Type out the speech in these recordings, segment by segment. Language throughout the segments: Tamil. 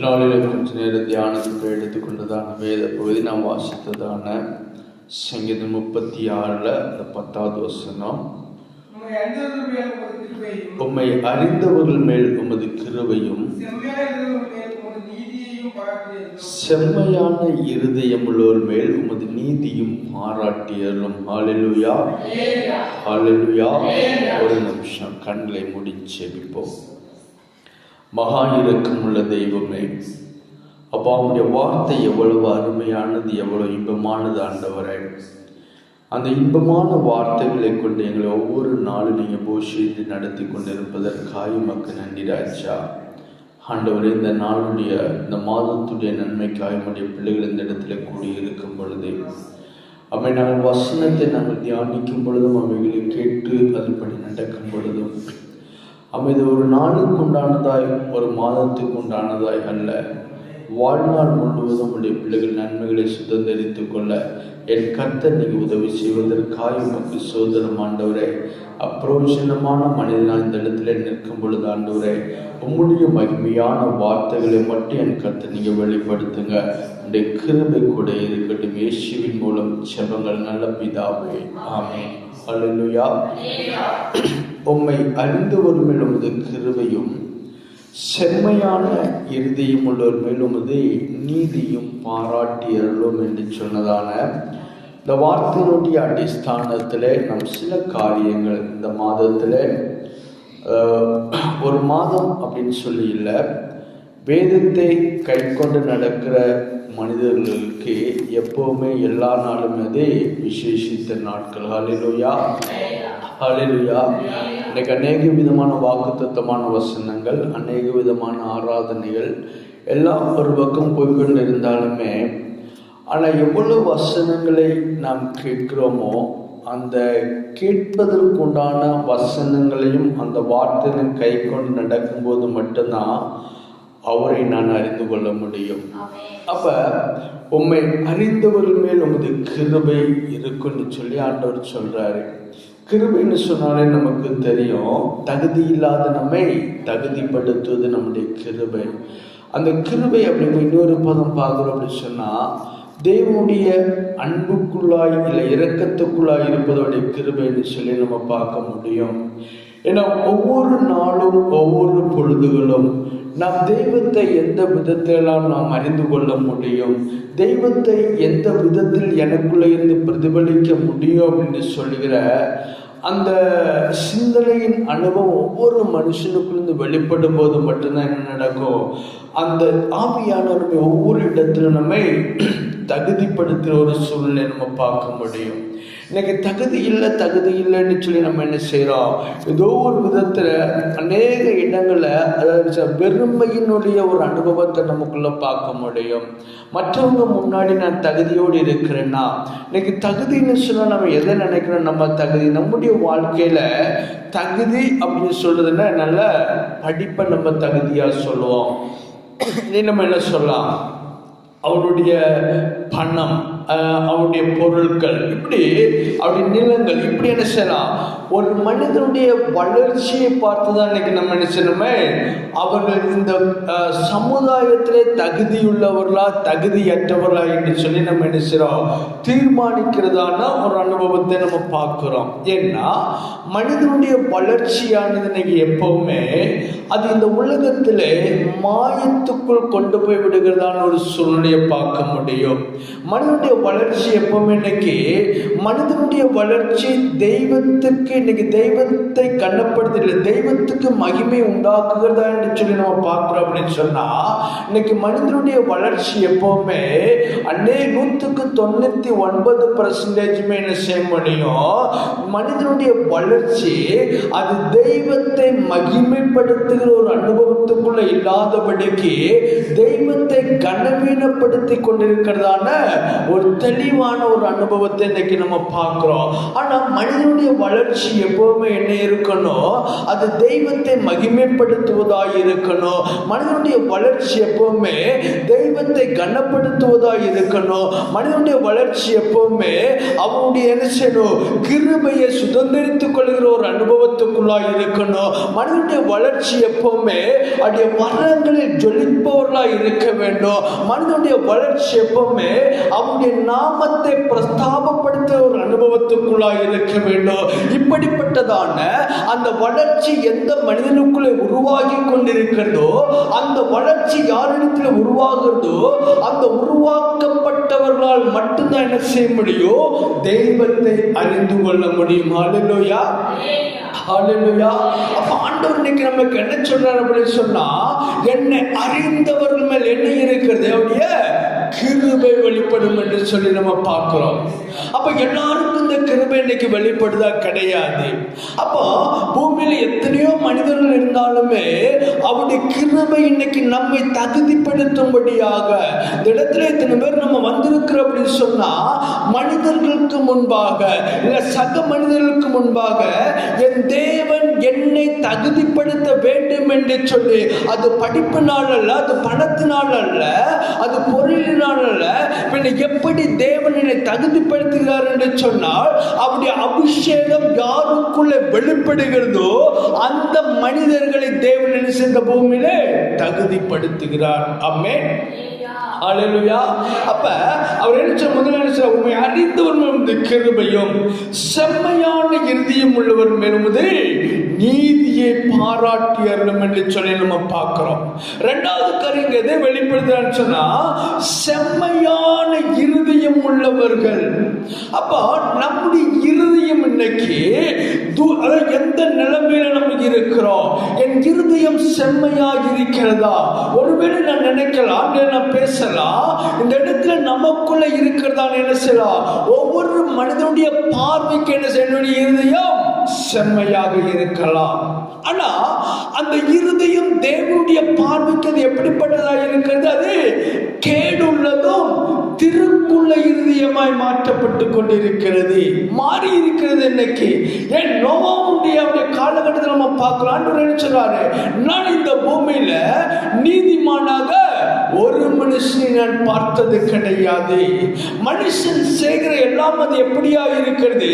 நாளில் கொஞ்ச நேரம் தியானத்துக்கு எடுத்துக்கொண்டதான வேத பகுதி நாம் வாசித்ததான சங்கீதம் முப்பத்தி ஆறில் இந்த பத்தாவது வசனம். உம்மை அறிந்தவர்கள் மேல் உமது கிருபையும் செம்மையான இருதயமுள்ளோர் செம்மையானவர்கள் மேல் உமது நீதியும் பாராட்டியரும் ஹalleluya ஹalleluya ஒரு நிமிஷம் கண்களை மூடி செபிப்போம் மகா உள்ள தெய்வமே. அப்பா உம்முடைய வார்த்தை எவ்வளவு அருமையானது எவ்வளவு இன்பமானது ஆண்டவரே. அந்த இன்பமான வார்த்தைகளை கொண்டு எங்களை ஒவ்வொரு நாளும் நீங்கள் போஷித்து நடத்தி கொண்டிருப்பதற்காக மக்கள் நன்றி ராஜா. ஆண்டவர் இந்த நாளுடைய இந்த மாதத்துடைய நன்மைக்காக நம்முடைய பிள்ளைகள் இந்த இடத்துல கூடியிருக்கும் பொழுது. அவை நாங்கள் வசனத்தை நாங்கள் தியானிக்கும் பொழுதும் அவைகளை கேட்டு அதன்படி நடக்கும் பொழுதும் அப்போ இது ஒரு நாளுக்கு உண்டானதாய் ஒரு மாதத்துக்கு உண்டானதாய் அல்ல. வாழ்நாள் முழுவதும் உடைய பிள்ளைகள் நன்மைகளை சுதந்திரித்து கொள்ள என் கர்த்தர் நீங்கள் உதவி செய்வதற்காக உமக்கு சோதனம் ஆண்டவரே. அப்ரோஷனமான மனிதனால் இந்த இடத்துல நிற்கும் பொழுது ஆண்டவரே உம்முடைய மகிமையான வார்த்தைகளை மட்டும் என் கர்த்தர் நீங்கள் வெளிப்படுத்துங்க. உடைய கிருபை கூட இருக்கட்டும். இயேசுவின் மூலம் செபங்கள் நல்ல பிதாவே. ஆமே அல்லேலூயா உம்மை அறிந்து ஒரு மேல் உமது செம்மையான இறுதியும் உள்ளவர் மேல் உமது நீதியும் பாராட்டி அருளும் என்று சொன்னதான இந்த வார்த்தையினுடைய அடிஸ்தானத்தில் நம் சில காரியங்கள் இந்த மாதத்தில் ஒரு மாதம் அப்படின்னு சொல்லி இல்லை வேதத்தை கை கொண்டு நடக்கிற மனிதர்களுக்கு எப்போவுமே எல்லா நாளும் அது விசேஷித்த நாட்கள். ஹalleluya. ஹalleluya இன்னைக்கு அநேக விதமான வாக்குத்தத்தமான வசனங்கள் அநேக விதமான ஆராதனைகள் எல்லாம் ஒரு பக்கம் போய்கொண்டு இருந்தாலுமே ஆனால் எவ்வளவு வசனங்களை நாம் கேட்கிறோமோ அந்த கேட்பதற்குண்டான வசனங்களையும் அந்த வார்த்தையும் கை கொண்டு நடக்கும்போது மட்டும்தான் அவரை நான் அறிந்து கொள்ள முடியும். அப்ப உம்மை அறிந்தவர்கள் மேல் உமது கிருபை இருக்குன்னு சொல்லி ஆண்டவர் சொல்றாரு. கிருபைன்னு சொன்னாலே நமக்கு தெரியும். தகுதி இல்லாத நம்மை தகுதிப்படுத்துவது நம்முடைய கிருபை. அந்த கிருபை அப்படிங்கிற இன்னொரு பதம் பார்க்குறோம் அப்படின்னு சொன்னால் தேவனுடைய அன்புக்குள்ளாய் இல்லை இரக்கத்துக்குள்ளாய் இருப்பதோடைய கிருபைன்னு சொல்லி நம்ம பார்க்க முடியும். ஏன்னா ஒவ்வொரு நாளும் ஒவ்வொரு பொழுதுகளும் நாம் தெய்வத்தை எந்த விதத்திலாம் நாம் அறிந்து கொள்ள முடியும்? தெய்வத்தை எந்த விதத்தில் எனக்குள்ளே இருந்து பிரதிபலிக்க முடியும் அப்படின்னு சொல்கிற அந்த சிந்தனையின் அனுபவம் ஒவ்வொரு மனுஷனுக்குள்ளேருந்து வெளிப்படும் போது மட்டும்தான் என்ன நடக்கும்? அந்த ஆவியானவருமே ஒவ்வொரு இடத்துல நம்மை தகுதிப்படுத்துகிற ஒரு சூழ்நிலை நம்ம பார்க்க முடியும். எனக்கு தகுதி இல்லை தகுதி இல்லைன்னு சொல்லி நம்ம என்ன செய்கிறோம் ஏதோ ஒரு விதத்தில் அநேக இடங்களில் அதாவது வெறுமையினுடைய ஒரு அனுபவத்தை நமக்குள்ளே பார்க்க முடியும். மற்றவங்க முன்னாடி நான் தகுதியோடு இருக்கிறேன்னா இன்னைக்கு தகுதின்னு சொன்னால் நம்ம எதை நினைக்கிறோம்? நம்ம தகுதி நம்முடைய வாழ்க்கையில் தகுதி அப்படின்னு சொல்கிறதுன்னா நல்ல படிப்பை நம்ம தகுதியாக சொல்லுவோம். இனி நம்ம என்ன சொல்லலாம்? அவருடைய பணம். அவருடைய பொருட்கள் இப்படி அவருடைய நிலங்கள் இப்படி என்ன செய்யலாம்? ஒரு மனிதனுடைய வளர்ச்சியை பார்த்து தான் இன்னைக்கு நம்ம நினைச்சணுமே அவர்கள் இந்த சமுதாயத்திலே தகுதியுள்ளவர்களா தகுதியற்றவர்களா என்று சொல்லி நம்ம என்ன தீர்மானிக்கிறதான ஒரு அனுபவத்தை நம்ம பார்க்குறோம். ஏன்னா மனிதனுடைய வளர்ச்சியானது இன்னைக்கு எப்பவுமே அது இந்த உலகத்திலே மாயத்துக்குள் கொண்டு போய் விடுகிறதான ஒரு சூழ்நிலையை பார்க்க முடியும். மனிதனுடைய வளர்ச்சி எப்பவுமே இன்னைக்கு மனிதனுடைய வளர்ச்சி தெய்வத்துக்கு இன்னைக்கு தெய்வத்தை கண்ணப்படுத்தல தெய்வத்துக்கு மகிமை உண்டாக்குகிறதா என்று சொல்லி நம்ம பார்க்குறோம் அப்படின்னு சொன்னா இன்னைக்கு மனிதனுடைய வளர்ச்சி எப்பவுமே அன்னே நூற்றுக்கு தொண்ணூத்தி ஒன்பது பர்சன்டேஜுமே என்ன செய்ய முடியும்? மனிதனுடைய வளர்ச்சி அது தெய்வத்தை மகிமைப்படுத்துகிற ஒரு அனுபவத்துக்குள்ள இல்லாதபடிக்கு தெய்வத்தை கனவீனப்படுத்தி கொண்டிருக்கிறதான ஒரு தெளிவான ஒரு அனுபவத்தை இன்னைக்கு நம்ம பார்க்குறோம். ஆனால் மனிதனுடைய வளர்ச்சி எப்போவுமே என்ன இருக்கணும்? அது தெய்வத்தை மகிமைப்படுத்துவதாக இருக்கணும். மனிதனுடைய வளர்ச்சி எப்போவுமே தெய்வத்தை கனப்படுத்துவதாக இருக்கணும். மனிதனுடைய வளர்ச்சி எப்போவுமே அவனுடைய என்ன செய்யணும்? கிருமையை சுதந்திரித்துக் கொள்கிற ஒரு அனுபவத்துக்குள்ளாக இருக்கணும். மனிதனுடைய வளர்ச்சி எப்போவுமே அவருடைய வரங்களில் ஜொலிப்பவர்களாக இருக்க வேண்டும். மனிதனுடைய வளர்ச்சி எப்பவுமே அவனுடைய நாமத்தை பிரஸ்தாபப்படுத்த ஒரு அனுபவத்துக்குள்ளாய் இருக்க வேண்டும். இப்படிப்பட்டதான அந்த வளர்ச்சி எந்த மனிதனுக்குள்ளே உருவாகி கொண்டிருக்கிறதோ அந்த வளர்ச்சி யாரிடத்தில் உருவாகிறதோ அந்த உருவாக்கப்பட்டவர்களால் மட்டும்தான் என்ன செய்ய முடியும்? தெய்வத்தை அறிந்து கொள்ள முடியும். அலுலோயா ஹalleluya. அப்ப ஆண்டவர் இன்னைக்கு நமக்கு என்ன சொல்றாரு அப்படின்னு சொன்னா என்னை அறிந்தவர்கள் மேல் என்ன இருக்கிறது? அவருடைய கிருபை வெளிப்படும் என்று சொல்லி நம்ம பார்க்கிறோம். அப்ப எல்லாரும் இந்த கிருபை இன்னைக்கு வெளிப்படுதா? கிடையாது. அப்போ பூமியில எத்தனையோ மனிதர்கள் இருந்தாலுமே அவருடைய கிருபை இன்னைக்கு நம்மை தகுதிப்படுத்தும்படியாக இந்த இடத்துல இத்தனை பேர் நம்ம வந்திருக்கிறோம் அப்படின்னு சொன்னா மனிதர்களுக்கு முன்பாக இல்லை சக மனிதர்களுக்கு முன்பாக என் தேவன் என்னை தகுதிப்படுத்த வேண்டும் என்று சொல்லி அது படிப்பினால் அல்ல அது பணத்தினால் அல்ல அது பொருளினால் அல்ல எப்படி தேவன் என்னை தகுதிப்படுத்துகிறார் என்று சொன்னால் அவருடைய அபிஷேகம் யாருக்குள்ள வெளிப்படுகிறதோ அந்த மனிதர்களை தேவன் என்ன செய்த பூமியிலே தகுதிப்படுத்துகிறார். அம்மே ஹalleluya அப்ப அவர் என்ன சொல்ல முதல்ல என்ன உண்மை அறிந்தவர் கிருபையும் செம்மையான இறுதியும் உள்ளவர் மேலுமது நீதியை பாராட்டி அருளும் என்று சொல்லி நம்ம பார்க்கிறோம். ரெண்டாவது கருங்க எதை வெளிப்படுத்துறான்னு சொன்னா செம்மையான இருதயம் உள்ளவர்கள். அப்ப நம்முடைய இருதயம் இன்னைக்கு எந்த நிலைமையில நம்ம இருக்கிறோம்? என் இருதயம் செம்மையாக இருக்கிறதா? ஒருவேளை நான் நினைக்கலாம் நான் பேசலாம். இந்த இடத்துல நமக்குள்ள இருக்கிறதா என்ன செய்யலாம்? ஒவ்வொரு மனிதனுடைய பார்வைக்கு என்ன செய்ய என்னுடைய இருதயம் செம்மையாக இருக்கலாம். ஆனா அந்த இருதயம் தேவனுடைய பார்வைக்கு அது எப்படிப்பட்டதாக இருக்கிறது? அது கேடுள்ளதும் திருக்குள்ள இருதயமாய் மாற்றப்பட்டு கொண்டிருக்கிறது. மாறி இருக்கிறது இன்னைக்கு. ஏன் நோவாவுடைய அவருடைய காலகட்டத்தில் நம்ம பார்க்கலாம் நினைச்சுறாரு நான் இந்த பூமியில நீதிமானாக ஒரு மனுஷனை நான் பார்த்தது கிடையாது. மனுஷன் செய்கிற எல்லாம் அது எப்படியா இருக்கிறது?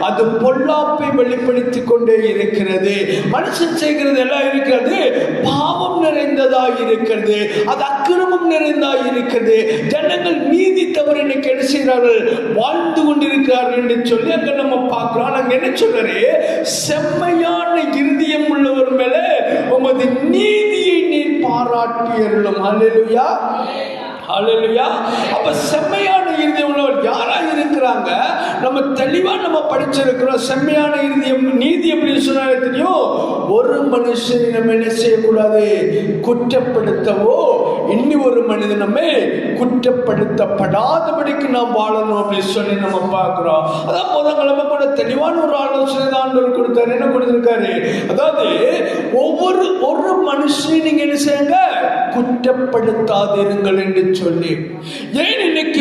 அது பொல்லாப்பை வெளிப்படுத்தி கொண்டே இருக்கிறது. மனுஷன் செய்கிறது எல்லாம் இருக்கிறது. பாவம் நிறைந்ததா இருக்கிறது. அது அக்கிரமம் நிறைந்தாய் இருக்கிறது. ஜனங்கள் நீதி தவறு இன்னைக்கு என்ன செய்கிறார்கள்? வாழ்ந்து கொண்டிருக்கிறார்கள் என்று சொல்லி அங்க நம்ம பார்க்கிறோம். நாங்க என்ன சொல்றாரு? செம்மையான இருதயம் உள்ளவர் மேல உமது நீதியை நீர் பாராட்டி அருளும் அல்லேலூயா ஹalleluya. அப்ப செம்மையான இறுதி உள்ளவர் யாராக இருக்கிறாங்க? நம்ம தெளிவா நம்ம படிச்சிருக்கிறோம். செம்மையான இருதயம் நீதி அப்படின்னு சொன்னால் தெரியும் ஒரு மனுஷனை நம்ம என்ன செய்யக்கூடாது? குற்றப்படுத்தவோ இன்னி ஒரு மனிதன் குற்றப்படுத்தப்படாதபடிக்கு நாம் வாழணும் அப்படின்னு சொல்லி நம்ம பார்க்குறோம். அதான் புதன்கிழமை கூட தெளிவான ஒரு ஆலோசனை தான் கொடுத்தாரு. என்ன கொடுத்துருக்காரு? அதாவது ஒவ்வொரு ஒரு மனுஷனையும் நீங்க என்ன செய்யுங்க? குற்றப்படுத்தாதிருங்கள் என்று சொல்லி. ஏன் இன்னைக்கு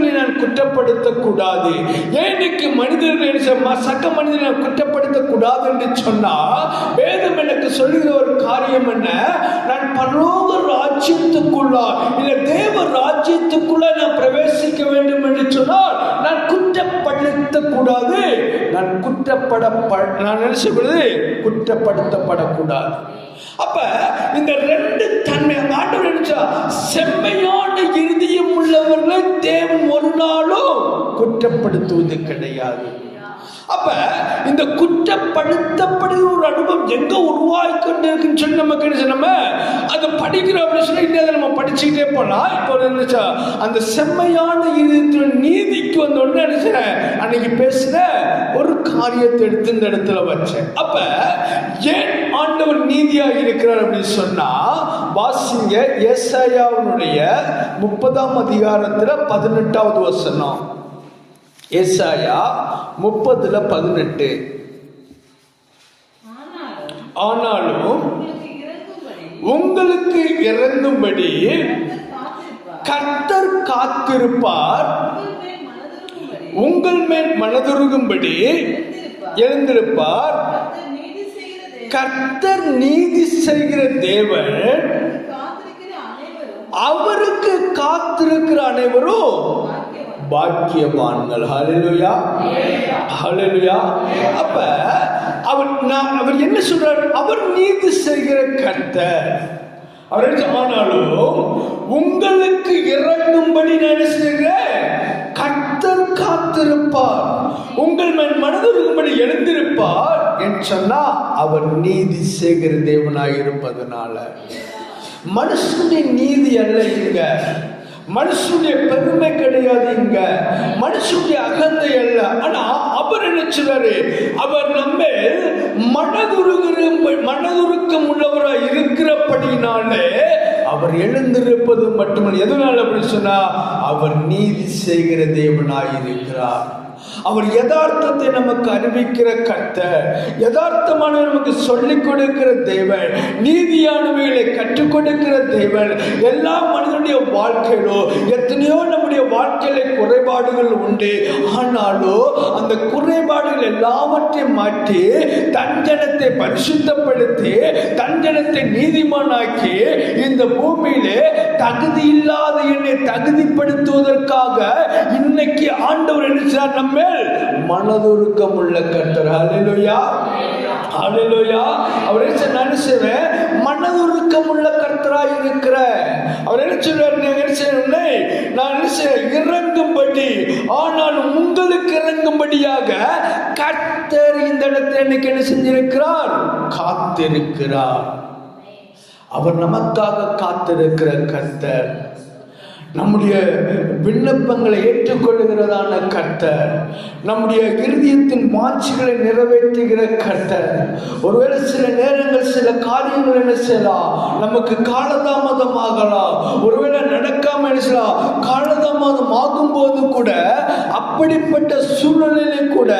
மனிதர்களை நான் குற்றப்படுத்தக்கூடாது. ஏன் இன்னைக்கு மனிதர்களை என்ன சக மனிதர்களை நான் குற்றப்படுத்தக் கூடாது என்று சொன்னா வேதம் எனக்கு சொல்லுகிற ஒரு காரியம் என்ன? நான் பரலோக ராஜ்யத்துக்குள்ளா இல்லை தேவ ராஜ்யத்துக்குள்ள நான் பிரவேசிக்க வேண்டும் என்று சொன்னால் நான் குற்றப்படுத்தக்கூடாது. நான் குற்றப்பட நான் என்ன செய்யக்கூடாது குற்றப்படுத்தப்படக்கூடாது. அப்ப இந்த ரெண்டு தன்மை அந்த ஆண்டவர் நினைச்சா செம்மையான இறுதியும் உள்ளவர்களை தேவன் ஒரு நாளும் குற்றப்படுத்துவது கிடையாது. அப்ப இந்த குற்றப்படுத்தப்படுகிற ஒரு அனுபவம் எங்க உருவாகி கொண்டிருக்குன்னு சொல்லி நமக்கு என்ன நம்ம அப்படின்னு சொல்லி இன்னும் நம்ம படிச்சுக்கிட்டே போலாம் இப்போ இருந்துச்சா அந்த செம்மையான இருதயத்தில் நீதிக்கு வந்த உடனே நினைச்சேன் அன்னைக்கு பேசுன ஒரு காரியத்தை எடுத்து இந்த இடத்துல வச்சேன் அப்ப ஏன் ஆண்டவர் நீதியாக இருக்கிறார் அப்படின்னு சொன்னா வாசிங்க ஏசாயாவுடைய முப்பதாம் அதிகாரத்துல பதினெட்டாவது வசனம். ஏசாயா முப்பதுல பதினெட்டு. ஆனாலும் உங்களுக்கு இறங்கும்படி கர்த்தர் காத்திருப்பார். உங்கள் மேல் மனதுருகும்படி எழுந்திருப்பார் கர்த்தர் நீதி செய்கிற தேவன். அவருக்கு காத்திருக்கிற அனைவரும் பாக்கியவான்கள். ஹலலுயா ஹலலுயா அப்ப அவர் நான் அவர் என்ன சொல்றார்? அவர் நீதி செய்கிற கர்த்தர். அவர் ஆனாலும் உங்களுக்கு இறங்கும்படி நான் செய்கிறேன்? கர்த்தர் காத்திருப்பார். உங்கள் மேல் மனதிருக்கும்படி எழுந்திருப்பார் என்று சொன்னா அவர் நீதி செய்கிற தேவனாய் இருப்பதனால மனுஷனுடைய நீதி அல்ல இங்க. மனுஷனுடைய பெருமை கிடையாது இங்க. மனுஷனுடைய அகந்தை அல்ல. ஆனா அவர் என்ன அவர் நம்ம மனதுருகிற மனதுருக்கம் உள்ளவரா இருக்கிறபடினாலே அவர் எழுந்திருப்பது மட்டுமல்ல. எதனால அப்படி சொன்னா? அவர் நீதி செய்கிற தேவனாய் இருக்கிறார் அவர் யதார்த்தத்தை நமக்கு அறிவிக்கிற கர்த்தர் யதார்த்தமான நமக்கு சொல்லிக் கொடுக்கிற தேவன் நீதியானவைகளை கற்றுக் கொடுக்கிற தேவன் எல்லா மனிதனுடைய வாழ்க்கையிலோ எத்தனையோ நம்ம நம்முடைய வாழ்க்கையில குறைபாடுகள் உண்டு. ஆனாலோ அந்த குறைபாடுகள் எல்லாவற்றையும் மாற்றி தன் ஜனத்தை பரிசுத்தப்படுத்தி தன் ஜனத்தை நீதிமானாக்கி இந்த பூமியிலே தகுதி இல்லாத என்னை தகுதிப்படுத்துவதற்காக இன்னைக்கு ஆண்டவர் என்ன செய்றார் நம்ம மனதுருக்கம் உள்ள கர்த்தர். ஹalleluya ஹalleluya அவர் என்ன செய்றார்? நான் என்ன செய்வேன்? உள்ள கர்த்தராய் இருக்கிற. அவர் என்ன சொல்றாரு நீங்க என்ன செய்யணும் நான் என்ன செய்ய இறங்கும்படி. ஆனால் உங்களுக்கு இறங்கும்படியாக கர்த்தர் இந்த இடத்துல இன்னைக்கு என்ன செஞ்சிருக்கிறார்? காத்திருக்கிறார். அவர் நமக்காக காத்திருக்கிற கர்த்தர். நம்முடைய விண்ணப்பங்களை ஏற்றுக்கொள்ளுகிறதான கர்த்தர். நம்முடைய இருதயத்தின் மாட்சிகளை நிறைவேற்றுகிற கர்த்தர். ஒருவேளை சில நேரங்கள் சில காரியங்கள் என்ன செய்யலாம் நமக்கு காலதாமதம் ஆகலாம் ஒருவேளை நடக்காம என்ன செய்யலாம் காலதாமதம் ஆகும்போது கூட அப்படிப்பட்ட சூழ்நிலையில கூட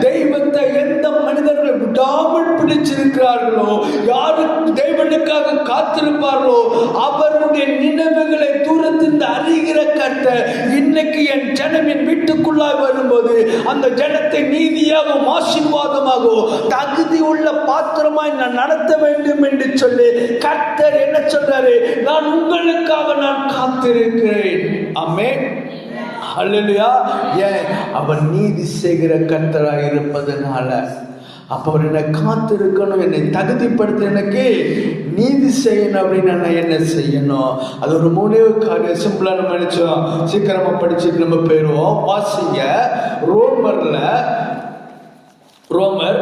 தெய்வத்தை எந்த மனிதர்கள் விடாமல் பிடிச்சிருக்கிறார்களோ யாரு தெய்வனுக்காக காத்திருப்பார்களோ அவருடைய நினைவுகளை தூரத்தின் அறிகிற கட்ட இன்னைக்கு என் ஜனம் என் வீட்டுக்குள்ளாய் வரும்போது அந்த ஜனத்தை நீதியாகவும் ஆசீர்வாதமாகவும் தகுதி உள்ள பாத்திரமாய் நான் நடத்த வேண்டும் என்று சொல்லி கர்த்தர் என்ன சொல்றாரு? நான் உங்களுக்காக நான் காத்திருக்கிறேன். அம்மே ஹalleluya. ஏன்? அவர் நீதி செய்கிற கர்த்தராய் இருப்பதனால. அப்போ அவர் என்னை காத்திருக்கணும் என்னை தகுதிப்படுத்த எனக்கு நீதி செய்யணும் அப்படின்னு நான் என்ன செய்யணும்? அது ஒரு மூணே காரியம். சிம்பிளாக நம்ம நினச்சோம் சீக்கிரமாக படிச்சுட்டு நம்ம போயிடுவோம். வாசிங்க. ரோமரில் ரோமர்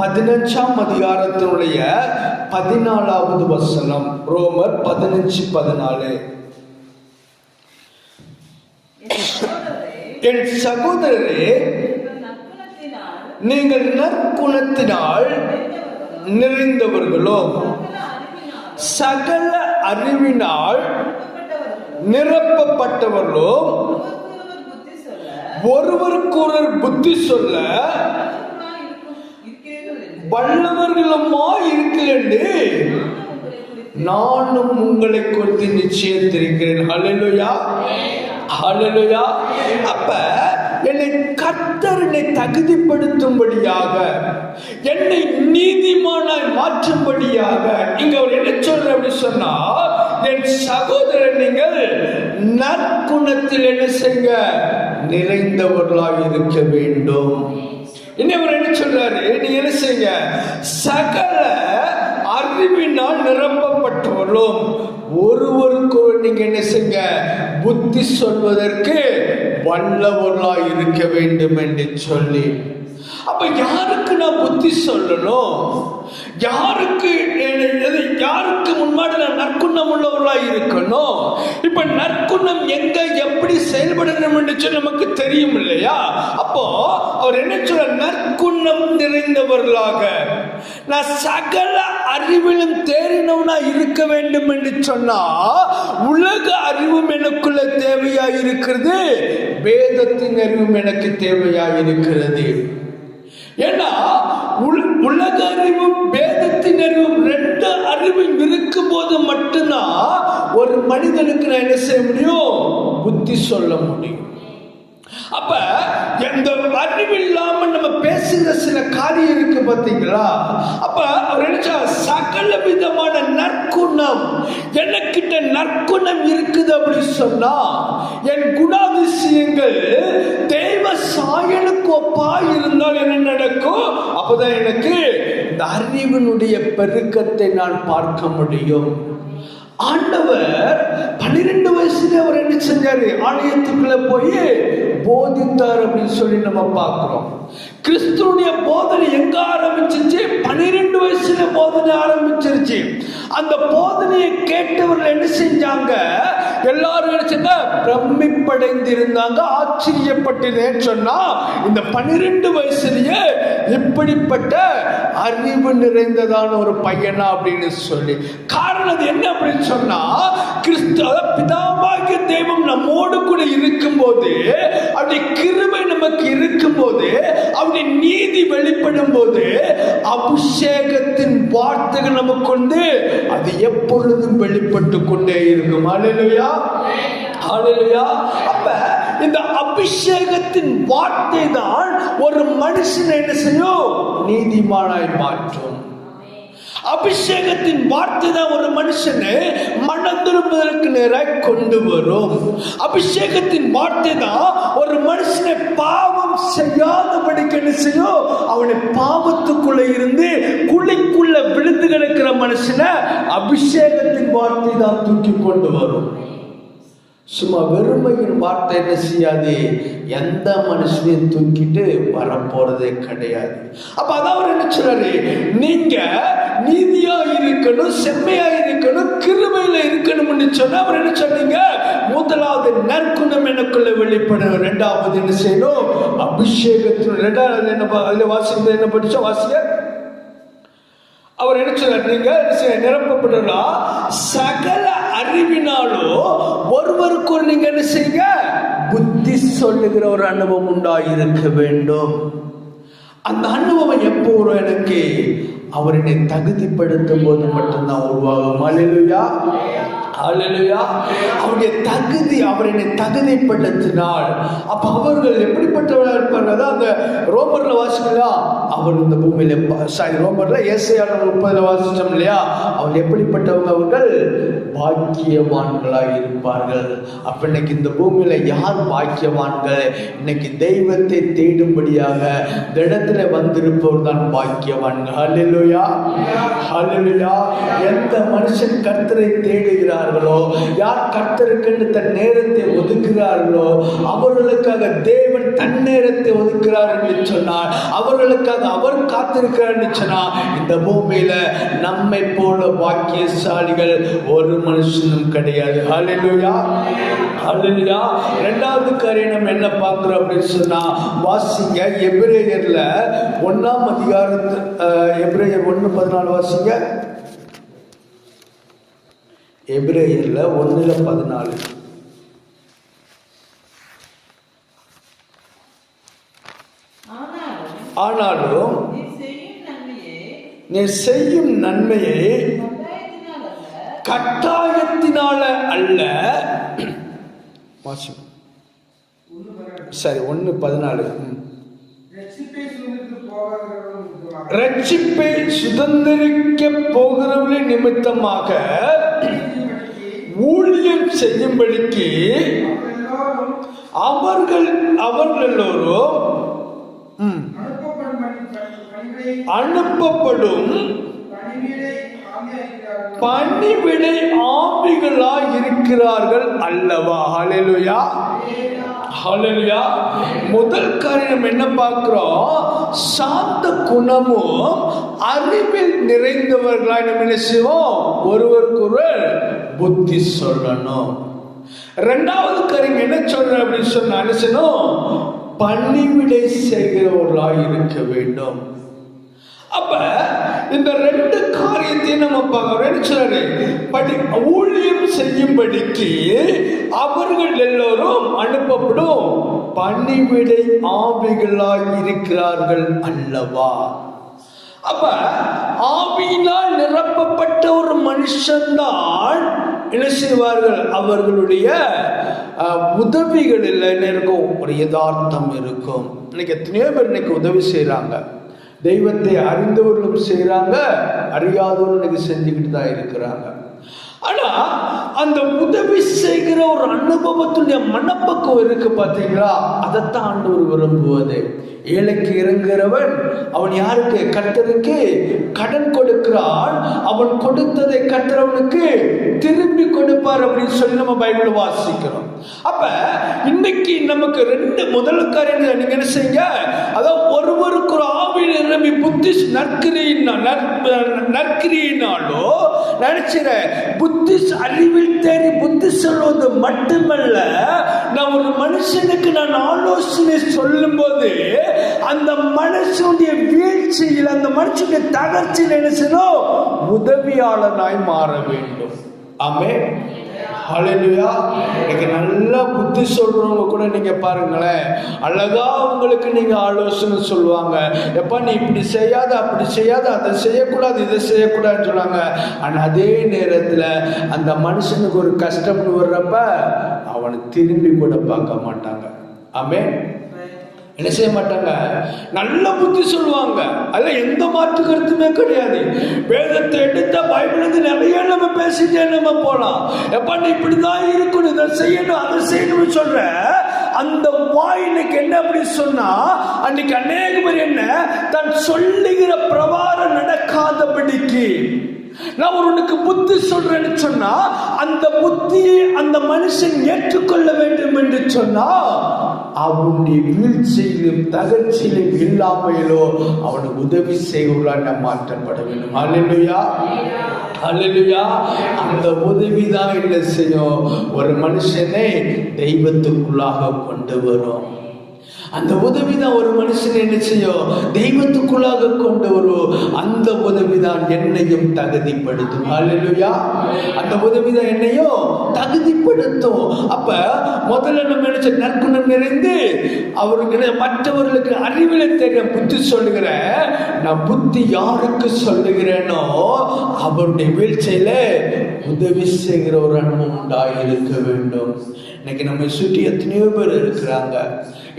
பதினஞ்சாம் அதிகாரத்தினுடைய பதினாலாவது வசனம். ரோமர் பதினஞ்சு பதினாலு. என் சகோதரரே, என் சகோதரரே உங்கள் நற்குணத்தினால் நீங்கள் நற்குணத்தினால் நிறைந்தவர்களோ சகல அறிவினால் நிரப்பப்பட்டவர்களோ ஒருவருக்கொருவர் புத்தி சொல்ல வல்லவர்களுமா என்று இருக்கிறேன். நானும் உங்களை குறித்து நிச்சயத்திருக்கிறேன். ஹalleluya ஹalleluya அப்ப என்னை கர்த்தர் என்னை தகுதிப்படுத்தும்படியாக என்னை நீதிமானாய் மாற்றும்படியாக இங்க அவர் என்ன சொல்ற அப்படின்னு சொன்னா என் சகோதரன் நீங்கள் நற்குணத்தில் என்ன செய்ய நிறைந்தவர்களாக இருக்க வேண்டும். இன்னவர் அவர் என்ன சொல்றாரு நீ என்ன செய்ய சகல அறிவினால் நிரப்பப்பட்டவர்களும் ஒருவருக்கு நீங்க என்ன செய்ய புத்தி சொல்வதற்கு வல்லவர்களாய் இருக்க வேண்டும் என்று சொல்லி அப்ப யாருக்கு நான் புத்தி சொல்லணும்? யாருக்கு யாருக்கு முன்னாடி நான் நற்குணம் உள்ளவர்களாக இருக்கணும்? இப்ப நற்குணம் எங்க எப்படி செயல்படணும் என்று நமக்கு தெரியும் இல்லையா? அப்போ அவர் என்ன சொல்ற? நற்குணம் நிறைந்தவர்களாக. நான் சகல அறிவிலும் தேறினவனா இருக்க வேண்டும் என்று சொன்னா உலக அறிவும் எனக்குள்ள தேவையா இருக்கிறது வேதத்தின் அறிவும் எனக்கு தேவையா இருக்கிறது. ஏன்னா உலக அறிவும் வேதத்தின் அறிவும் ரெண்டு அறிவும் இருக்கும் போது மட்டும்தான் ஒரு மனிதனுக்கு நான் என்ன செய்ய முடியும்? புத்தி சொல்ல முடியும். அப்ப எந்த அறிவில்லாம நம்ம பேசுகிற சில காரியம் இருக்கு பாத்தீங்களா அப்ப அவர் நினைச்சா சகல விதமான நற்குணம் எனக்கிட்ட நற்குணம் இருக்குது அப்படின்னு சொன்னா என் குணாதிசயங்கள் தே சாயலுக்கு ஒப்பா இருந்தால் என்ன நடக்கும்? அப்பதான் எனக்கு இந்த அறிவினுடைய பெருக்கத்தை நான் பார்க்க முடியும். ஆண்டவர் பன்னிரெண்டு வயசுல அவர் என்ன செஞ்சாரு? ஆலயத்துக்குள்ள போய் போதித்தார் அப்படின்னு சொல்லி நம்ம பார்க்கிறோம். கிறிஸ்துவனுடைய போதனை எங்க ஆரம்பிச்சிருச்சு பன்னிரெண்டு வயசுல போதனை ஆரம்பிச்சிருச்சு. அந்த போதனையை கேட்டவர்கள் என்ன செஞ்சாங்க? எல்லாரும் என்ன பிரமிப்படைந்திருந்தாங்க இருந்தாங்க ஆச்சரியப்பட்டதேன்னு சொன்னா இந்த பன்னிரெண்டு வயசுலயே இப்படிப்பட்ட அறிவு நிறைந்ததான ஒரு பையனா அப்படின்னு சொல்லி. காரணம் அது என்ன அப்படின்னு சொன்னா கிறிஸ்து அதாவது பிதாவாகிய தெய்வம் நம்மோடு கூட இருக்கும்போது அவருடைய கிருமை நமக்கு இருக்கும்போது அவருடைய நீதி வெளிப்படும் போது அபிஷேகத்தின் வார்த்தைகள் நமக்கு கொண்டு அது எப்பொழுதும் வெளிப்பட்டு கொண்டே இருக்கும். ஹalleluya ஹalleluya. அப்ப இந்த அபிஷேகத்தின் வார்த்தை தான் ஒரு மனுஷன் என்ன செய்யும்? நீதிமானாய் மாற்றும். அபிஷேகத்தின் வார்த்தை தான் ஒரு மனுஷனை மனம் திரும்புவதற்கு நேராக கொண்டு வரும். அபிஷேகத்தின் வார்த்தை தான் ஒரு மனுஷனை பாவம் செய்யாதபடிக்கு என்ன செய்யும்? அவனை பாவத்துக்குள்ள இருந்து குழிக்குள்ள விழுந்து கிடக்கிற மனுஷனை அபிஷேகத்தின் வார்த்தை தான் தூக்கி கொண்டு வரும். சும்மா வெறுமையின் வார்த்தை என்ன செய்யாது? எந்த மனுஷனையும் தூக்கிட்டு வரப்போறதே கிடையாது. அப்ப அதான் அவர் என்ன சொல்றாரு? நீங்க நீதியா இருக்கணும் செம்மையா இருக்கணும் கிருமையில இருக்கணும்னு சொன்னா அவர் என்ன சொன்னீங்க? முதலாவது நற்குணம் எனக்குள்ள வெளிப்படும் ரெண்டாவது என்ன செய்யணும்? அபிஷேகத்தின் ரெண்டாவது என்ன பா- வாசிக்கிறது என்ன படிச்சோம் வாசிக்க அவர் என்ன சொன்னார் நீங்க என்ன செய்ய- சகல அறிவினாலோ ஒருவருக்கு ஒரு நீங்க என்ன செய்யுங்க? புத்தி சொல்லுகிற ஒரு அனுபவம் உண்டாயிருக்க வேண்டும். அந்த அனுபவம் எப்போ வரும் எனக்கு அவர் என்னை தகுதிப்படுத்தும் போது மட்டும்தான் உருவாகும். அலையிலுயா அலையிலுயா அவருடைய தகுதி அவர் என்னை தகுதிப்படுத்தினார். அப்ப அவர்கள் எப்படிப்பட்டவர்களாக இருப்பார்கள் அந்த ரோமர்ல வாசிக்கலாம் அவர் இந்த பூமியில சாரி ரோமர்ல ஏசையாளர் முப்பதுல வாசிச்சோம் இல்லையா? அவர் எப்படிப்பட்டவங்க? அவர்கள் பாக்கியவான்களாக இருப்பார்கள். அப்ப இன்னைக்கு இந்த பூமியில யார் பாக்கியவான்கள்? இன்னைக்கு தெய்வத்தை தேடும்படியாக இந்த இடத்துல வந்திருப்பவர் தான் பாக்கியவான். ஹலிலுயா ஹலிலுயா எந்த மனுஷன் கர்த்தரை இருக்கிறார்களோ? யார் கர்த்தருக்கென்று தன் நேரத்தை ஒதுக்குகிறார்களோ? அவர்களுக்காக தேவன் தன் நேரத்தை ஒதுக்கிறார் என்று சொன்னார். அவர்களுக்காக அவர் காத்திருக்கிறார் என்று சொன்னார். இந்த பூமியில நம்மை போல பாக்கியசாலிகள் ஒரு மனுஷனும் கிடையாது. ஹalleluya ஹalleluya இரண்டாவது காரியம் நம்ம என்ன பார்க்கிறோம் அப்படின்னு சொன்னா வாசிங்க. எபிரேயர்ல ஒன்றாம் அதிகாரத்து எபிரேயர் ஒன்று பதினாலு வாசிங்க. எபிரேயர்ல ஒன்றில் பதினாலு. ஆனாலும் நீ செய்யும் நன்மையை கட்டாயத்தினால் அல்ல. கட்டாயத்தினால அல்ல வாசி சரி ஒன்று பதினாலு. ரட்சிப்பை சுதந்திரிக்க போகிறவர்களின் நிமித்தமாக ஊழியம் செய்யும்படிக்கு அவர்கள் அவர்கள் எல்லோரும் அனுப்பப்படும் பணி- பணிவிடை ஆவிகளாய் இருக்கிறார்கள் அல்லவா? ஹalleluya முதல் காரியம் என்ன பார்க்கிறோம்? சாந்த குணமும் அறிவில் நிறைந்தவர்களாய் நம்ம என்ன செய்வோம்? ஒருவருக்கொருவர் புத்தி சொல்லணும். ரெண்டாவது காரியம் என்ன சொல்ற அப்படின்னு சொன்னா என்ன செய்யணும்? பணிவிடை செய்கிறவர்களாய் இருக்க வேண்டும். அப்ப இந்த ரெண்டு காரியத்தையும் நம்ம பார்க்கிறோம் என்ன படி ஊழியம் செய்யும்படிக்கு அவர்கள் எல்லோரும் அனுப்பப்படும் பணிவிடை ஆவிகளாய் இருக்கிறார்கள் அல்லவா? அப்ப ஆவியினால் நிரப்பப்பட்ட ஒரு மனுஷன்தான் என்ன செய்வார்கள்? அவர்களுடைய உதவிகள் இல்லைன்னு இருக்கும்? ஒரு யதார்த்தம் இருக்கும். இன்னைக்கு எத்தனையோ பேர் இன்னைக்கு உதவி செய்கிறாங்க தெய்வத்தை அறிந்தவர்களும் செய்கிறாங்க அறியாதவர்களும் இன்னைக்கு செஞ்சுக்கிட்டு தான் இருக்கிறாங்க. ஆனால் அந்த உதவி செய்கிற ஒரு அனுபவத்துடைய மனப்பக்குவம் இருக்கு பார்த்தீங்களா அதைத்தான் ஆண்டவர் விரும்புவது. ஏழைக்கு இறங்குகிறவன் அவன் யாருக்கு? கர்த்தருக்கு கடன் கொடுக்கிறான். அவன் கொடுத்ததை கர்த்தரவனுக்கு திரும்பி கொடுப்பார் அப்படின்னு சொல்லி நம்ம பைபிள் வாசிக்கிறோம். அப்ப இன்னைக்கு நமக்கு ரெண்டு முதல் காரியம் நீங்க என்ன செய்யுங்க? அதாவது ஒருவருக்கு ஒரு கோவில் நிரம்பி புத்தி நற்கிரியினா நற்கிரியினாலோ நினைச்சிட புத்தி அறிவில் தேடி புத்தி சொல்வது மட்டுமல்ல நான் ஒரு மனுஷனுக்கு நான் ஆலோசனை சொல்லும்போது அந்த மனுஷனுடைய வீழ்ச்சியில் அந்த மனுஷனுடைய தகர்ச்சியில் என்ன செய்யணும்? உதவியாளனாய் மாற வேண்டும். ஆமே அழலுயா எனக்கு நல்லா புத்தி சொல்றவங்க கூட நீங்க பாருங்களேன். அழகா உங்களுக்கு நீங்க ஆலோசனை சொல்லுவாங்க. எப்பா நீ இப்படி செய்யாத அப்படி செய்யாத அதை செய்யக்கூடாது இதை செய்யக்கூடாதுன்னு சொன்னாங்க. ஆனா அதே நேரத்துல அந்த மனுஷனுக்கு ஒரு கஷ்டம்னு வர்றப்ப அவனை திரும்பி கூட பார்க்க மாட்டாங்க. ஆமே என்ன செய்ய மாட்டாங்க? நல்ல புத்தி சொல்லுவாங்க. அதில் எந்த மாற்று கருத்துமே கிடையாது. வேதத்தை எடுத்த பைபிள் நிறைய நம்ம பேசிட்டே நம்ம போகலாம் எப்ப நீ இப்படி தான் இருக்கணும். இதை செய்யணும் அதை செய்யணும்னு சொல்ற. அந்த வாய் இன்னைக்கு என்ன அப்படி சொன்னா அன்னைக்கு அநேக பேர் என்ன தான் சொல்லுகிற பிரபாரம் நடக்காதபடிக்கு நான் ஒருவனுக்கு புத்தி சொல்றேன்னு சொன்னா அந்த புத்தியை அந்த மனுஷன் ஏற்றுக்கொள்ள வேண்டும் என்று சொன்னா அவனுடைய வீழ்ச்சியிலும் தகர்ச்சியிலும் இல்லாமையிலோ அவனுக்கு உதவி செய்வர்களாக மாற்றப்பட வேண்டும். அல்லா அல்லா அந்த உதவி தான் என்ன செய்யும்? ஒரு மனுஷனை தெய்வத்துக்குள்ளாக கொண்டு வரும். அந்த உதவி தான் ஒரு மனுஷனை என்ன செய்யும்? தெய்வத்துக்குள்ளாக கொண்டு வரும் அந்த உதவி தான் என்னையும் தகுதிப்படுத்தும். அல்லா அந்த உதவி தான் என்னையும் தகுதிப்படுத்தும். அப்ப முதல்ல நம்ம நினைச்ச நற்குணம் நிறைந்து அவருக்கு மற்றவர்களுக்கு அறிவில தெரிய புத்தி சொல்லுகிறேன் நான் புத்தி யாருக்கு சொல்லுகிறேனோ அவருடைய வீழ்ச்சியில உதவி செய்கிற ஒரு அன்பு உண்டாயிருக்க வேண்டும். இன்னைக்கு நம்மை சுற்றி எத்தனையோ பேர் இருக்கிறாங்க.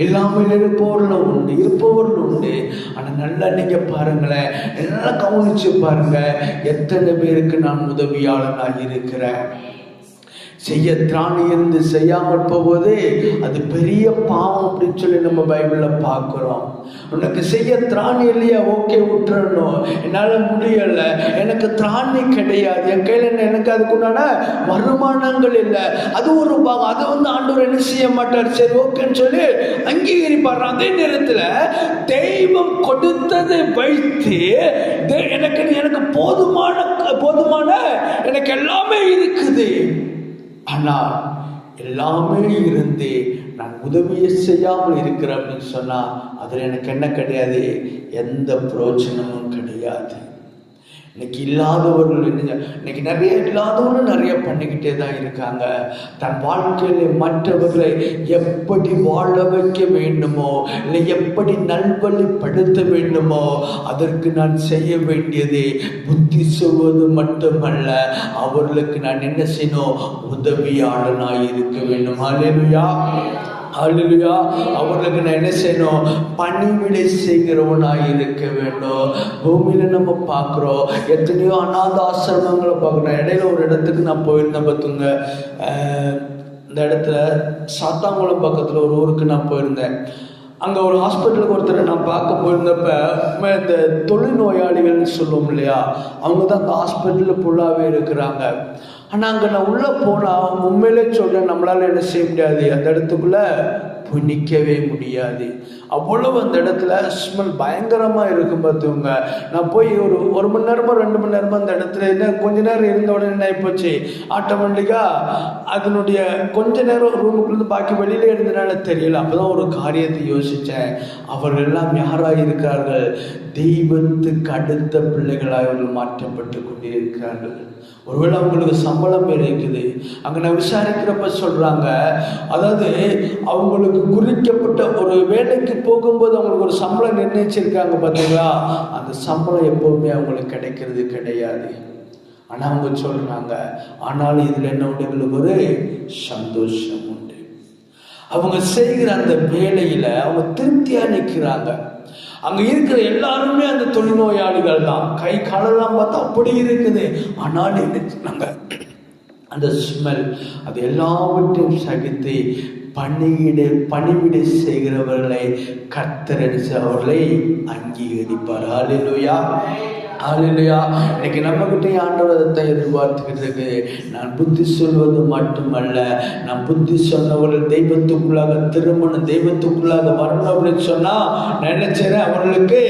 இல்லாமல் இருப்பவர்கள் உண்டு இருப்பவர்கள் உண்டு. ஆனால் நல்லா நீங்கள் பாருங்களேன் நல்லா கவனிச்சு பாருங்கள் எத்தனை பேருக்கு நான் உதவியாளனாக இருக்கிறேன்? செய்ய திராணி இருந்து செய்யாமல் போவது அது பெரிய பாவம் அப்படின்னு சொல்லி நம்ம பைபிளில் பார்க்குறோம். உனக்கு செய்ய திராணி இல்லையா? ஓகே விட்டுறணும். என்னால் முடியலை. எனக்கு திராணி கிடையாது. என் கையில் என்ன எனக்கு அதுக்குண்டான வருமானங்கள் இல்லை. அது ஒரு பாகம் அதை வந்து ஆண்டவர் என்ன செய்ய மாட்டார்? சரி ஓகேன்னு சொல்லி அங்கீகரிப்பார். அதே நேரத்தில் தெய்வம் கொடுத்ததை வைத்து தே- எனக்கு எனக்கு போதுமான போதுமான எனக்கு எல்லாமே இருக்குது. ஆனால் எல்லாமே இருந்து நான் உதவியை செய்யாமல் இருக்கிறேன் அப்படின்னு சொன்னால் அதில் எனக்கு என்ன கிடையாது? எந்த பிரயோஜனமும் கிடையாது. இன்னைக்கு இல்லாதவர்கள் என்ன இன்னைக்கு நிறைய இல்லாதவங்களும் நிறைய பண்ணிக்கிட்டே தான் இருக்காங்க. தன் வாழ்க்கையில் மற்றவர்களை எப்படி வாழ வைக்க வேண்டுமோ இல்லை எப்படி நல்வழிப்படுத்த வேண்டுமோ அதற்கு நான் செய்ய வேண்டியது புத்தி சொல்வது மட்டுமல்ல அவர்களுக்கு நான் என்ன செய்யணும்? உதவியாளனாக இருக்க வேண்டும். அலையா அழுவியா அவர்களுக்கு நான் என்ன செய்யணும்? பணிவிடை செய்கிறவனாக இருக்க வேண்டும். பூமியில் நம்ம பார்க்குறோம். எத்தனையோ அநாத ஆசிரமங்களை பார்க்குறோம். இடையில ஒரு இடத்துக்கு நான் போயிருந்தேன் பார்த்துங்க. இந்த இடத்துல சாத்தாங்குளம் பக்கத்தில் ஒரு ஊருக்கு நான் போயிருந்தேன். அங்கே ஒரு ஹாஸ்பிட்டலுக்கு ஒருத்தரை நான் பார்க்க போயிருந்தப்ப இந்த தொழில்நோயாளிகள்னு சொல்லுவோம் இல்லையா? அவங்க தான் அந்த ஹாஸ்பிட்டலில் ஃபுல்லாகவே இருக்கிறாங்க. ஆனால் அங்கே நான் உள்ளே போனால் உண்மையிலே சொல்கிறேன் நம்மளால் என்ன செய்ய முடியாது. அந்த இடத்துக்குள்ளே போய் நிற்கவே முடியாது. அவ்வளவு அந்த இடத்துல ஸ்மெல் பயங்கரமாக இருக்கும் பார்த்துங்க நான் போய் ஒரு ஒரு மணி நேரமோ ரெண்டு மணி நேரமோ அந்த இடத்துல என்ன கொஞ்ச நேரம் இருந்த உடனே என்ன போச்சு ஆட்டோமேட்டிக்காக அதனுடைய கொஞ்ச நேரம் ரூமுக்குள்ளேருந்து பாக்கி வெளியில் இருந்தனால தெரியல. அப்பதான் ஒரு காரியத்தை யோசித்தேன் அவர்கள் எல்லாம் யாராக இருக்கிறார்கள்? தெய்வத்துக்கு அடுத்த பிள்ளைகளாக அவர்கள் மாற்றப்பட்டு கொண்டிருக்கிறார்கள். ஒருவேளை அவங்களுக்கு சம்பளம் இருக்குது. அங்கே நான் விசாரிக்கிறப்ப சொல்கிறாங்க அதாவது அவங்களுக்கு குறிக்கப்பட்ட ஒரு வேலைக்கு போகும்போது அவங்களுக்கு ஒரு சம்பளம் நிர்ணயிச்சிருக்காங்க பார்த்தீங்களா அந்த சம்பளம் எப்போவுமே அவங்களுக்கு கிடைக்கிறது கிடையாது. ஆனால் அவங்க சொல்கிறாங்க ஆனாலும் இதில் என்ன உண்டு? எங்களுக்கு ஒரு சந்தோஷம் உண்டு. அவங்க செய்கிற அந்த வேலையில் அவங்க திருப்தியாக நிற்கிறாங்க அங்கே இருக்கிற எல்லாருமே அந்த தொழுநோயாளிகள் தான் கை காலெல்லாம் பார்த்தா அப்படி இருக்குது. ஆனாலும் என்ன அந்த ஸ்மெல் அது எல்லாவற்றையும் சகித்து பணியிட பணிவிட செய்கிறவர்களை கத்தரடிச்சு அவர்களை அங்கீகரிப்பார். ஹalleluya. இல்லையா இன்னைக்கு நம்ம ஆண்டவரத்தை எதிர்பார்த்துக்கிட்டு நான் புத்தி சொல்வது மட்டுமல்ல. நான் புத்தி சொன்னவர்கள் தெய்வத்துக்குள்ளாக திருமணம் தெய்வத்துக்குள்ளாக வரணும் அப்படின்னு சொன்னால் நான் அவர்களுக்கு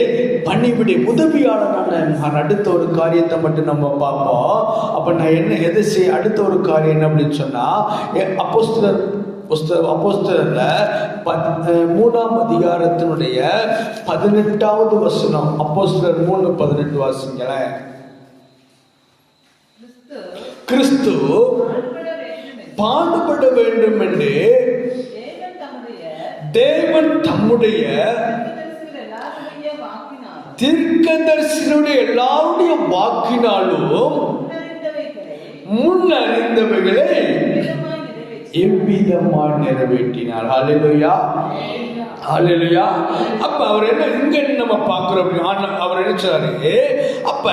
பணிவிடை உதவியாளரான நான் அடுத்த ஒரு காரியத்தை மட்டும் நம்ம பார்ப்போம். அப்போ நான் என்ன எதை செய்ய அடுத்த ஒரு காரியம் என்ன அப்படின்னு சொன்னால் அப்போ பத்- அஹ் மூணாம் அதிகாரத்தினுடைய பதினெட்டாவது வசனம். அப்போஸ்தலர் மூணு பதினெட்டு வாசிங்களேன். கிறிஸ்து பாடுபட வேண்டும் என்று தேவன் தம்முடைய தீர்க்கதரிசினுடைய எல்லாருடைய வாக்கினாலும் முன்னறிந்தவைகளை எவ்விதமாய் நிறைவேற்றினார்? ஹalleluya ஹalleluya அப்ப அவர் என்ன இங்க நம்ம பார்க்கிறோம் அப்படின்னு அவர் என்ன சொல்றாரு? அப்ப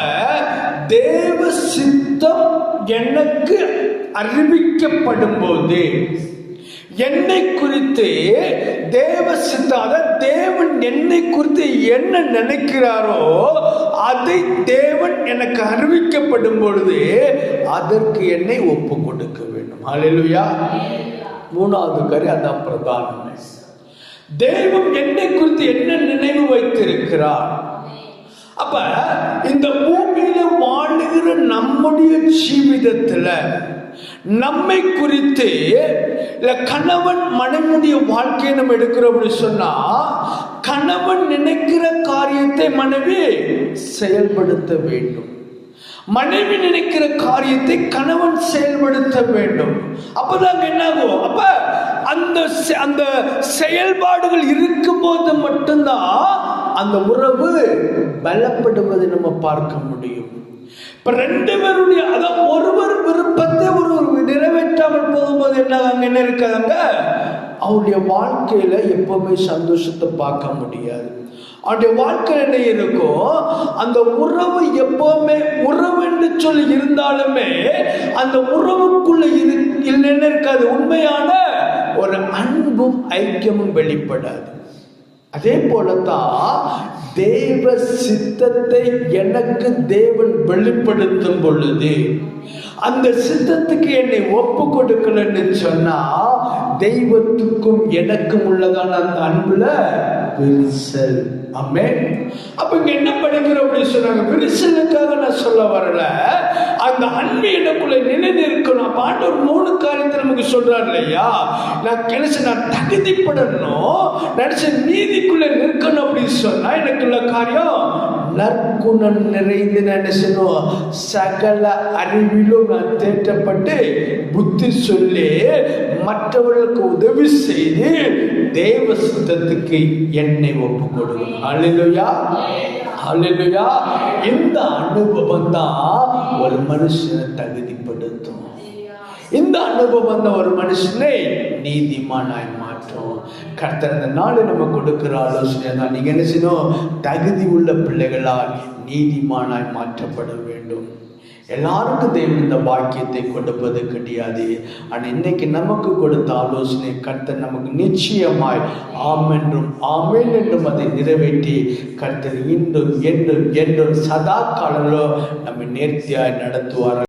தேவ சித்தம் எனக்கு அறிவிக்கப்படும் போது என்னை குறித்து தேவ சித்தாத தேவன் என்னை குறித்து என்ன நினைக்கிறாரோ அதை தேவன் எனக்கு அறிவிக்கப்படும் பொழுது அதற்கு என்னை ஒப்பு கொடுக்க அலையிலுயா மூணாவது கரு அதான் பிரதானம் தெய்வம் என்னை குறித்து என்ன நினைவு வைத்திருக்கிறார்? அப்ப இந்த பூமியில வாழுகிற நம்முடைய ஜீவிதத்துல நம்மை குறித்து இல்ல கணவன் மனைவியுடைய வாழ்க்கையை நம்ம எடுக்கிறோம் அப்படின்னு சொன்னா கணவன் நினைக்கிற காரியத்தை மனைவி செயல்படுத்த வேண்டும். மனைவி நினைக்கிற காரியத்தை கணவன் செயல்படுத்த வேண்டும். அப்பதான் என்ன ஆகும் அப்ப அந்த செ- அந்த செயல்பாடுகள் இருக்கும்போது மட்டும்தான் அந்த உறவு பலப்படுவதை நம்ம பார்க்க முடியும். இப்ப ரெண்டு பேருடைய அதான் ஒருவர் விருப்பத்தை ஒரு நிறைவேற்றாமல் போகும்போது என்ன அங்க என்ன இருக்காங்க அவருடைய வாழ்க்கையில எப்பவுமே சந்தோஷத்தை பார்க்க முடியாது. அவருடைய வாழ்க்கை என்ன இருக்கோ அந்த உறவு எப்பவுமே உறவு என்று சொல்லி இருந்தாலுமே அந்த உறவுக்குள்ள இரு இல்லைன்னு இருக்காது? உண்மையான ஒரு அன்பும் ஐக்கியமும் வெளிப்படாது. அதே போலதான் தேவ சித்தத்தை எனக்கு தேவன் வெளிப்படுத்தும் பொழுது அந்த சித்தத்துக்கு என்னை ஒப்பு கொடுக்கலன்னு சொன்னா தெய்வத்துக்கும் எனக்கும் உள்ளதான அந்த அன்புல விரிசல். அம்மே அப்ப இங்க என்ன படிக்கிறோம் அப்படின்னு சொன்னாங்க? விரிசலுக்காக நான் சொல்ல வரல. அந்த அன்பு எனக்குள்ள நிலைநிற்கணும். இருக்கணும் பாண்டவர் மூணு காரியத்தை நமக்கு சொல்றாரு இல்லையா? நான் கிடைச்ச நான் தகுதிப்படணும். நினைச்ச நீதிக்குள்ள நிற்கணும் அப்படின்னு சொன்னா எனக்குள்ள காரியம் நற்குணம் நிறைந்து நான் சகல அறிவிலும் நான் தேற்றப்பட்டு புத்தி சொல்லி மற்றவர்களுக்கு உதவி செய்து தேவ சித்தத்துக்கு என்னை ஒப்பு கொடுக்கணும் அழுதுயா அழுதுயா இந்த அனுபவம் தான் ஒரு மனுஷனை தகுதிப்படுத்தும். இந்த அனுபவம் வந்த ஒரு மனுஷனை நீதிமானாய் மாற்றும். கர்த்தர் இந்த நாள் நம்ம கொடுக்குற ஆலோசனை தான் நீங்க என்ன செய்யணும்? தகுதி உள்ள பிள்ளைகளால் நீதிமானாய் மாற்றப்பட வேண்டும். எல்லாருக்கும் தெய்வம் இந்த பாக்கியத்தை கொடுப்பது கிடையாது. ஆனால் இன்னைக்கு நமக்கு கொடுத்த ஆலோசனை கர்த்தர் நமக்கு நிச்சயமாய் ஆம் என்றும் ஆமேன் என்றும் அதை நிறைவேற்றி கர்த்தர் இன்றும் என்றும் என்றும் சதா காலங்களோ நம்மை நேர்த்தியாய் நடத்துவார்